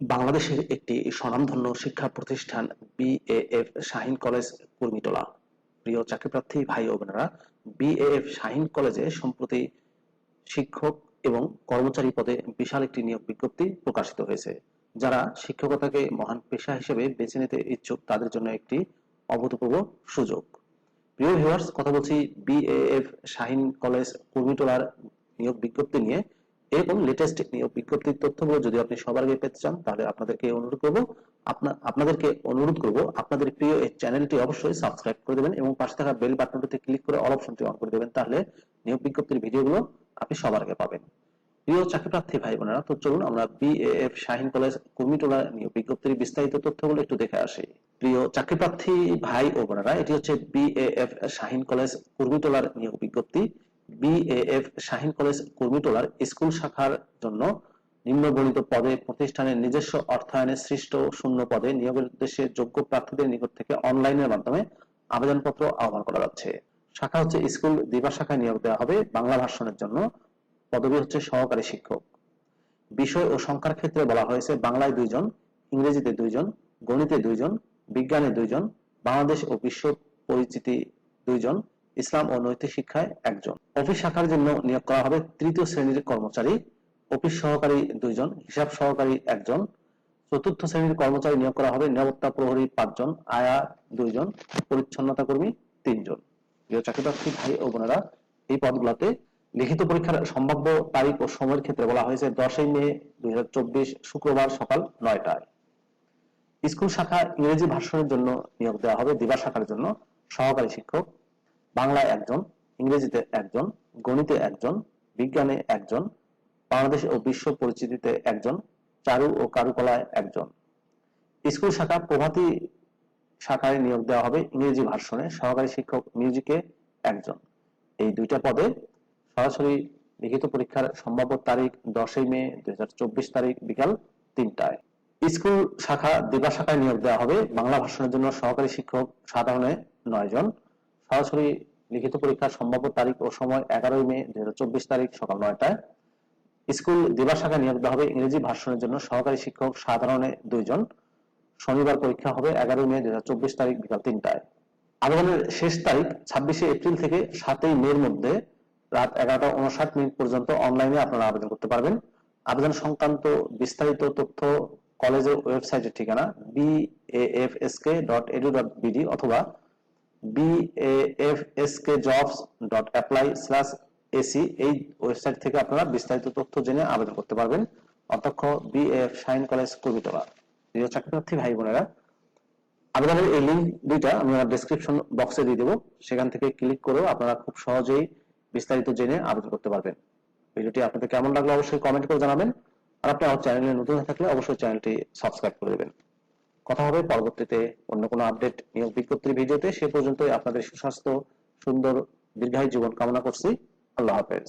বাংলাদেশের একটি স্বনামধন্য শিক্ষা প্রতিষ্ঠান বিএএফ শাহিন কলেজ, কুর্মিটোলা। প্রিয় চাকরিপ্রার্থী ভাই ও বোনেরা বিএএফ শাহিন কলেজে সম্প্রতি শিক্ষক এবং কর্মচারী পদে বিশাল একটি নিয়োগ বিজ্ঞপ্তি প্রকাশিত হয়েছে, যারা শিক্ষকতাকে মহান পেশা হিসেবে বেছে নিতে ইচ্ছুক তাদের জন্য একটি অভূতপূর্ব সুযোগ। প্রিয় ভিউয়ার্স কথা বলছি বিএএফ শাহিন কলেজ, কুর্মিটোলার নিয়োগ বিজ্ঞপ্তি নিয়ে। এরকম লেটেস্ট নিয়োগ বিজ্ঞপ্তির তথ্যগুলো যদি আপনি সবার আগে পেতে চান, তাহলে আপনাদেরকে অনুরোধ করব আপনাদেরকে অনুরোধ করব, আপনাদের প্রিয় এই চ্যানেলটি অবশ্যই সাবস্ক্রাইব করে দেবেন এবং পাশে থাকা বেল বাটনটিতে ক্লিক করে অল অপশনটি অন করে দেবেন, তাহলে নিয়োগ বিজ্ঞপ্তির ভিডিওগুলো আপনি সবার আগে পাবেন। প্রিয় চাকরিপ্রার্থী ভাই বোনেরা, তো চলুন আমরা বিএএফ শাহিন কলেজ কুর্মিটোলা নিয়োগ বিজ্ঞপ্তির বিস্তারিত তথ্যগুলো একটু দেখে আসি। প্রিয় চাকরি প্রার্থী ভাই ও বোনেরা, এটি হচ্ছে বিএএফ শাহিন কলেজ কুর্মিটোলার নিয়োগ বিজ্ঞপ্তি। বিএএফ শাহিন কলেজ স্কুল শাখার জন্য নিম্নবর্ণিত পদে প্রতিষ্ঠানের নিজস্ব অর্থায়নে সৃষ্ট শূন্য পদে নিয়োগের উদ্দেশ্যে যোগ্য প্রার্থীদের নিকট থেকে অনলাইনের মাধ্যমে আবেদনপত্র আহ্বান করা যাচ্ছে। শাখা হচ্ছে স্কুল দিবা শাখায় নিয়োগ দেওয়া হবে বাংলা ভাষণের জন্য। পদবি হচ্ছে সহকারী শিক্ষক। বিষয় ও সংখ্যার ক্ষেত্রে বলা হয়েছে বাংলায় দুইজন, ইংরেজিতে দুইজন, গণিতে দুইজন, বিজ্ঞানে দুইজন, বাংলাদেশ ও বিশ্ব পরিচিতি দুইজন। ইসলাম ও নৈতিক শিক্ষায় একজন। অফিস শাখার জন্য নিয়োগ করা হবে তৃতীয় শ্রেণির কর্মচারী। অফিস সহকারী দুইজন, হিসাব সহকারী একজন। চতুর্থ শ্রেণির কর্মচারী নিয়োগ করা হবে নিরাপত্তা প্রহরী পাঁচজন, আয়া দুইজন, পরিচ্ছন্নতা কর্মী তিনজন। প্রিয় চাকরিপ্রার্থী ভাই ও বোনেরা, এই পদগুলোতে লিখিত পরীক্ষার সম্ভাব্য তারিখ ও সময়ের ক্ষেত্রে বলা হয়েছে দশই মে দুই হাজার চব্বিশ শুক্রবার সকাল নয়টায়। স্কুল শাখা ইংরেজি ভাষণের জন্য নিয়োগ দেওয়া হবে দিবা শাখার জন্য সহকারী শিক্ষক। বাংলায় একজন, ইংরেজিতে একজন, গণিতে একজন, বিজ্ঞানে একজন, বাংলাদেশ ও বিশ্ব পরিচিতিতে একজন, চারু ও কারুকলায় একজন। স্কুল শাখা প্রভাতী শাখায় নিয়োগ দেওয়া হবে ইংরেজি ভাষণে সহকারী শিক্ষক মিউজিকে একজন। এই দুইটা পদে সরাসরি লিখিত পরীক্ষার সম্ভাব্য তারিখ দশই মে দুই হাজার চব্বিশ তারিখ বিকাল তিনটায়। স্কুল শাখা দিবা শাখায় নিয়োগ দেওয়া হবে, বাংলা ভাষণের জন্য সহকারী শিক্ষক সাধারণে নয় জন সরাসরি লিখিত পরীক্ষার সম্ভাব্য তারিখ ও সময় এগারোই মে দুই তারিখ সকাল নয়টায়। স্কুল দিবা শাখায় নিয়োগ দেওয়া হবে ইংরেজি ভাষণের জন্য। সহকারী শিক্ষক সাধারণে দুইজন। শনিবার পরীক্ষা হবে এগারোই মে দুই তারিখ বিকাল তিনটায়। আবেদনের শেষ তারিখ ছাব্বিশে এপ্রিল থেকে সাতই মের মধ্যে। রাত এগারোটা উনষাট মিনিট পর্যন্ত অনলাইনে আপনারা আবেদন করতে পারবেন। আবেদন সংক্রান্ত বিস্তারিত তথ্য কলেজের ওয়েবসাইটের ঠিকানা BAFSK dot edu dot BD অথবা বিএএফএসকে জবস এই ওয়েবসাইট থেকে আপনারা বিস্তারিত তথ্য জেনে আবেদন করতে পারবেন। অধ্যক্ষ বিএফ শাইন কলেজ কবিতলা। প্রিয় ভাই বোনেরা, আবেদনের এই লিঙ্ক দুইটা আমি আমার ডেসক্রিপশন বক্সে দিয়ে দেবো। সেখান থেকে ক্লিক করেও আপনারা খুব সহজেই বিস্তারিত জেনে আবেদন করতে পারবেন। ভিডিওটি আপনাদের কেমন লাগল অবশ্যই কমেন্ট করে জানাবেন। আর আপনি আমার চ্যানেলে নতুন থাকলে অবশ্যই চ্যানেলটি সাবস্ক্রাইব করে দেবেন। কথা হবে। পরবর্তীতে অন্য কোনো আপডেট নিয়োগ বিজ্ঞপ্তির ভিডিওতে। সে পর্যন্ত আপনাদের সুস্বাস্থ্য, সুন্দর, দীর্ঘায়ু জীবন কামনা করছি। আল্লাহ হাফেজ।